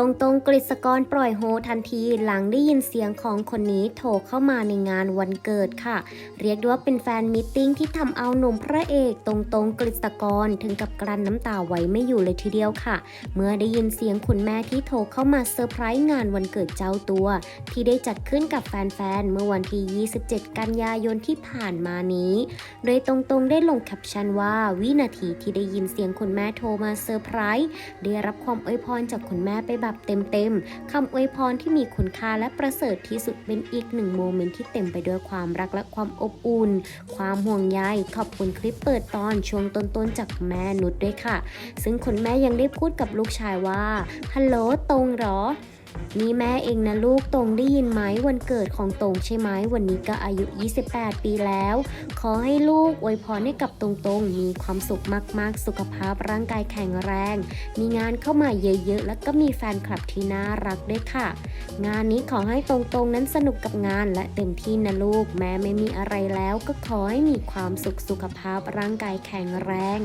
ตรงตรงกฤษกรปล่อยโฮทันทีหลังได้ยินเสียงของคนนี้โทรเข้ามาในงานวันเกิดค่ะ เรียกได้ว่าเป็นแฟนมิทติ้งที่ทำเอาหนุ่มพระเอกตรงตรงกฤษกรถึงกับกลั้นน้ำตาไว้ไม่อยู่เลยทีเดียวค่ะ เมื่อได้ยินเสียงคุณแม่ที่โทรเข้ามาเซอร์ไพรส์งานวันเกิดเจ้าตัว ที่ได้จัดขึ้นกับแฟนๆเมื่อวันที่ 27 กันยายนที่ผ่านมานี้ โดยตรงๆได้ลงแคปชั่นว่าวินาทีที่ได้ยินเสียงคุณแม่โทรมาเซอร์ไพรส์ได้รับความอวยพรจากคุณแม่ไปแบบเต็มๆคำอวยพรที่มีคุณค่าและประเสริฐที่สุดเป็นอีกหนึ่งโมเมนต์ที่เต็มไปด้วยความรักและความอบอุ่น ความห่วงใยขอบคุณคลิปเปิดตอนช่วงต้นๆจากแม่นุชด้วยค่ะ ซึ่งคุณแม่ยังได้พูดกับลูกชายว่าฮัลโหลตรงหรอ นี่แม่เองนะลูกตรงได้ยินไหมวันเกิดของตรงใช่ไหมวันนี้ก็อายุ 28 ปีแล้ว ขอให้ลูกอวยพรให้กับตรงตรงมีความสุขมากๆ สุขภาพร่างกายแข็งแรง มีงานเข้ามาเยอะๆ แล้วก็มีแฟนคลับที่น่ารักด้วยค่ะ งานนี้ขอให้ตรงตรงนั้นสนุกกับงานและเต็มที่นะลูก แม้ไม่มีอะไรแล้วก็ขอให้มีความสุขสุขภาพร่างกายแข็งแรง